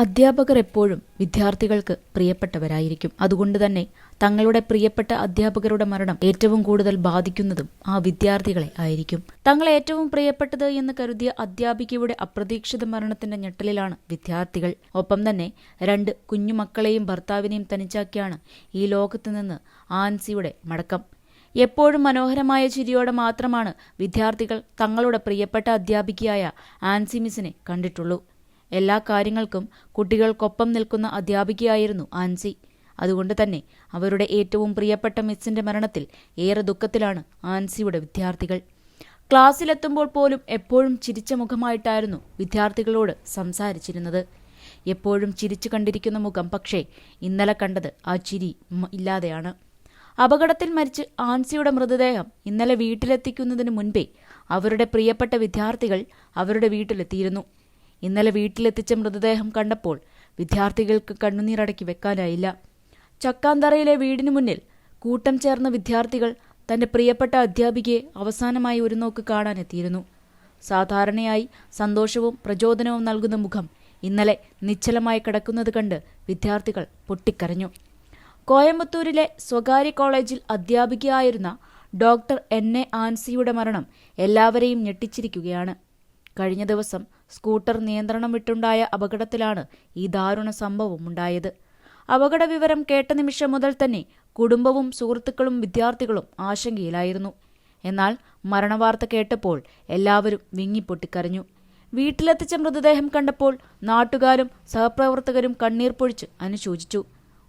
അധ്യാപകർ എപ്പോഴും വിദ്യാർത്ഥികൾക്ക് പ്രിയപ്പെട്ടവരായിരിക്കും. അതുകൊണ്ട് തന്നെ തങ്ങളുടെ പ്രിയപ്പെട്ട അധ്യാപകരുടെ മരണം ഏറ്റവും കൂടുതൽ ബാധിക്കുന്നതും ആ വിദ്യാർത്ഥികളെ ആയിരിക്കും. തങ്ങളെ ഏറ്റവും പ്രിയപ്പെട്ടത് എന്ന് കരുതിയ അധ്യാപികയുടെ അപ്രതീക്ഷിത മരണത്തിന്റെ ഞെട്ടലിലാണ് വിദ്യാർത്ഥികൾ. ഒപ്പം തന്നെ രണ്ട് കുഞ്ഞുമക്കളെയും ഭർത്താവിനെയും തനിച്ചാക്കിയാണ് ഈ ലോകത്ത് നിന്ന് ആൻസിയുടെ മടക്കം. എപ്പോഴും മനോഹരമായ ചിരിയോടെ മാത്രമാണ് വിദ്യാർത്ഥികൾ തങ്ങളുടെ പ്രിയപ്പെട്ട അധ്യാപികയായ ആൻസി മിസിനെ കണ്ടിട്ടുള്ളൂ. എല്ലാ കാര്യങ്ങൾക്കും കുട്ടികൾക്കൊപ്പം നിൽക്കുന്ന അധ്യാപികയായിരുന്നു ആൻസി. അതുകൊണ്ട് തന്നെ അവരുടെ ഏറ്റവും പ്രിയപ്പെട്ട മിസ്സിന്റെ മരണത്തിൽ ഏറെ ദുഃഖത്തിലാണ് ആൻസിയുടെ വിദ്യാർത്ഥികൾ. ക്ലാസ്സിലെത്തുമ്പോൾ പോലും എപ്പോഴും ചിരിച്ച മുഖമായിട്ടായിരുന്നു വിദ്യാർത്ഥികളോട് സംസാരിച്ചിരുന്നത്. എപ്പോഴും ചിരിച്ചു കണ്ടിരിക്കുന്ന മുഖം പക്ഷേ ഇന്നലെ കണ്ടത് ആ ചിരി ഇല്ലാതെയാണ്. അപകടത്തിൽ മരിച്ച് ആൻസിയുടെ മൃതദേഹം ഇന്നലെ വീട്ടിലെത്തിക്കുന്നതിന് മുൻപേ അവരുടെ പ്രിയപ്പെട്ട വിദ്യാർത്ഥികൾ അവരുടെ വീട്ടിലെത്തിയിരുന്നു. ഇന്നലെ വീട്ടിലെത്തിച്ച മൃതദേഹം കണ്ടപ്പോൾ വിദ്യാർത്ഥികൾക്ക് കണ്ണുനീരടക്കി വെക്കാനായില്ല. ചക്കാന്തറയിലെ വീടിനു മുന്നിൽ കൂട്ടം ചേർന്ന വിദ്യാർത്ഥികൾ തന്റെ പ്രിയപ്പെട്ട അധ്യാപികയെ അവസാനമായി ഒരു നോക്ക് കാണാനെത്തിയിരുന്നു. സാധാരണയായി സന്തോഷവും പ്രചോദനവും നൽകുന്ന മുഖം ഇന്നലെ നിശ്ചലമായി കിടക്കുന്നത് കണ്ട് വിദ്യാർത്ഥികൾ പൊട്ടിക്കരഞ്ഞു. കോയമ്പത്തൂരിലെ സ്വകാര്യ കോളേജിൽ അധ്യാപികയായിരുന്ന ഡോക്ടർ എൻ എ ആൻസിയുടെ മരണം എല്ലാവരെയും ഞെട്ടിച്ചിരിക്കുകയാണ്. കഴിഞ്ഞ ദിവസം സ്കൂട്ടർ നിയന്ത്രണം വിട്ടുണ്ടായ അപകടത്തിലാണ് ഈ ദാരുണ സംഭവം ഉണ്ടായത്. അപകട വിവരം കേട്ട നിമിഷം മുതൽ തന്നെ കുടുംബവും സുഹൃത്തുക്കളും വിദ്യാർത്ഥികളും ആശങ്കയിലായിരുന്നു. എന്നാൽ മരണവാർത്ത കേട്ടപ്പോൾ എല്ലാവരും വിങ്ങിപ്പൊട്ടിക്കരഞ്ഞു. വീട്ടിലെത്തിച്ച മൃതദേഹം കണ്ടപ്പോൾ നാട്ടുകാരും സഹപ്രവർത്തകരും കണ്ണീർ പൊഴിച്ച് അനുശോചിച്ചു.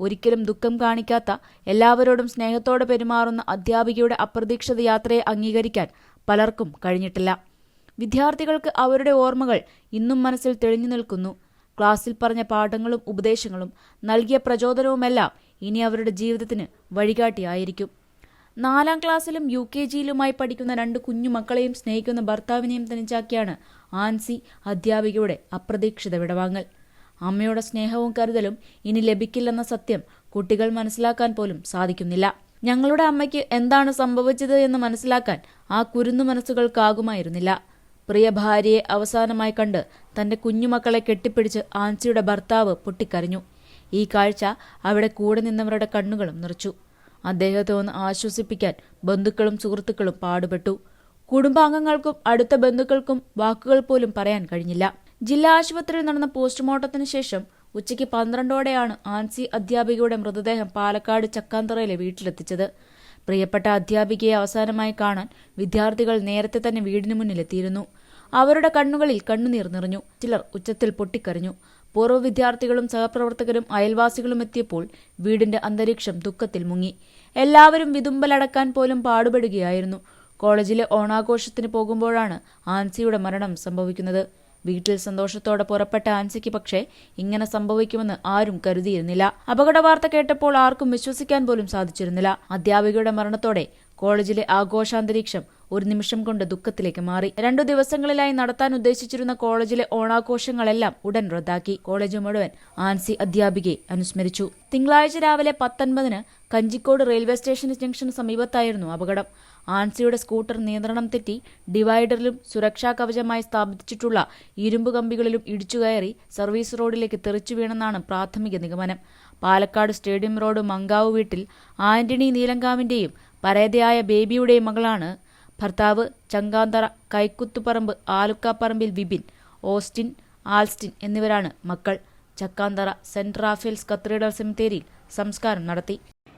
ഒരിക്കലും ദുഃഖം കാണിക്കാത്ത എല്ലാവരോടും സ്നേഹത്തോടെ പെരുമാറുന്ന അധ്യാപികയുടെ അപ്രതീക്ഷിത യാത്രയെ അംഗീകരിക്കാൻ പലർക്കും കഴിഞ്ഞിട്ടില്ല. വിദ്യാർത്ഥികൾക്ക് അവരുടെ ഓർമ്മകൾ ഇന്നും മനസ്സിൽ തെളിഞ്ഞു നിൽക്കുന്നു. ക്ലാസ്സിൽ പറഞ്ഞ പാഠങ്ങളും ഉപദേശങ്ങളും നൽകിയ പ്രചോദനവുമെല്ലാം ഇനി അവരുടെ ജീവിതത്തിന് വഴികാട്ടിയായിരിക്കും. നാലാം ക്ലാസ്സിലും യു കെ ജിയിലുമായി പഠിക്കുന്ന രണ്ട് കുഞ്ഞുമക്കളെയും സ്നേഹിക്കുന്ന ഭർത്താവിനെയും തനിച്ചാക്കിയാണ് ആൻസി അധ്യാപികയുടെ അപ്രതീക്ഷിത വിടവാങ്ങൽ. അമ്മയുടെ സ്നേഹവും കരുതലും ഇനി ലഭിക്കില്ലെന്ന സത്യം കുട്ടികൾ മനസ്സിലാക്കാൻ പോലും സാധിക്കുന്നില്ല. ഞങ്ങളുടെ അമ്മയ്ക്ക് എന്താണ് സംഭവിച്ചത് എന്ന് മനസ്സിലാക്കാൻ ആ കുരുന്നു മനസ്സുകൾക്കാകുമായിരുന്നില്ല. പ്രിയ ഭാര്യയെ അവസാനമായി കണ്ട് തന്റെ കുഞ്ഞുമക്കളെ കെട്ടിപ്പിടിച്ച് ആൻസിയുടെ ഭർത്താവ് പൊട്ടിക്കരഞ്ഞു. ഈ കാഴ്ച അവിടെ കൂടെ നിന്നവരുടെ കണ്ണുകളും നിറച്ചു. അദ്ദേഹത്തെ ഒന്ന് ആശ്വസിപ്പിക്കാൻ ബന്ധുക്കളും സുഹൃത്തുക്കളും പാടുപെട്ടു. കുടുംബാംഗങ്ങൾക്കും അടുത്ത ബന്ധുക്കൾക്കും വാക്കുകൾ പോലും പറയാൻ കഴിഞ്ഞില്ല. ജില്ലാ ആശുപത്രിയിൽ നടന്ന പോസ്റ്റ്മോർട്ടത്തിന് ശേഷം ഉച്ചയ്ക്ക് പന്ത്രണ്ടോടെയാണ് ആൻസി അധ്യാപികയുടെ മൃതദേഹം പാലക്കാട് ചക്കാന്തറയിലെ വീട്ടിലെത്തിച്ചത്. പ്രിയപ്പെട്ട അധ്യാപികയെ അവസാനമായി കാണാൻ വിദ്യാർത്ഥികൾ നേരത്തെ തന്നെ വീടിന് മുന്നിലെത്തിയിരുന്നു അവരുടെ കണ്ണുകളിൽ കണ്ണുനീർ നിറഞ്ഞു. ചിലർ ഉച്ചത്തിൽ പൊട്ടിക്കരഞ്ഞു. പൂർവ വിദ്യാർത്ഥികളും സഹപ്രവർത്തകരും അയൽവാസികളും എത്തിയപ്പോൾ വീടിന്റെ അന്തരീക്ഷം ദുഃഖത്തിൽ മുങ്ങി. എല്ലാവരും വിതുമ്പലടക്കാൻ പോലും പാടുപെടുകയായിരുന്നു. കോളേജിലെ ഓണാഘോഷത്തിന് പോകുമ്പോഴാണ് ആൻസിയുടെ മരണം സംഭവിക്കുന്നത്. വീട്ടിൽ സന്തോഷത്തോടെ പുറപ്പെട്ട ആൻസിക്ക് പക്ഷേ ഇങ്ങനെ സംഭവിക്കുമെന്ന് ആരും കരുതിയിരുന്നില്ല. അപകട വാർത്ത കേട്ടപ്പോൾ ആർക്കും വിശ്വസിക്കാൻ പോലും സാധിച്ചിരുന്നില്ല. അധ്യാപികയുടെ മരണത്തോടെ കോളേജിലെ ആഘോഷാന്തരീക്ഷം ഒരു നിമിഷം കൊണ്ട് ദുഃഖത്തിലേക്ക് മാറി. രണ്ടു ദിവസങ്ങളിലായി നടത്താൻ ഉദ്ദേശിച്ചിരുന്ന കോളേജിലെ ഓണാഘോഷങ്ങളെല്ലാം ഉടൻ റദ്ദാക്കി. കോളേജ് മുഴുവൻ ആൻസി അധ്യാപികയെ അനുസ്മരിച്ചു. തിങ്കളാഴ്ച രാവിലെ പത്തൊൻപതിന് കഞ്ചിക്കോട് റെയിൽവേ സ്റ്റേഷൻ ജംഗ്ഷന് സമീപത്തായിരുന്നു അപകടം. ആൻസിയുടെ സ്കൂട്ടർ നിയന്ത്രണം തെറ്റി ഡിവൈഡറിലും സുരക്ഷാ കവചമായി സ്ഥാപിച്ചിട്ടുള്ള ഇരുമ്പ് കമ്പികളിലും ഇടിച്ചുകയറി സർവീസ് റോഡിലേക്ക് തെറിച്ചു വീണെന്നാണ് പ്രാഥമിക നിഗമനം. പാലക്കാട് സ്റ്റേഡിയം റോഡ് മങ്കാവ് വീട്ടിൽ ആന്റണി നീലങ്കാവിന്റെയും പരേതയായ ബേബിയുടെയും മകളാണ് ഭർത്താവ് ചങ്കാന്തറ കൈക്കുത്തുപറമ്പ് ആലുക്കാപ്പറമ്പിൽ വിപിൻ ഓസ്റ്റിൻ ആൽസ്റ്റിൻ എന്നിവരാണ് മക്കൾ. ചക്കാന്തറ സെന്റ് റാഫേൽസ് കത്തീഡ്രൽ സെമിത്തേരിയിൽ സംസ്കാരം നടത്തി.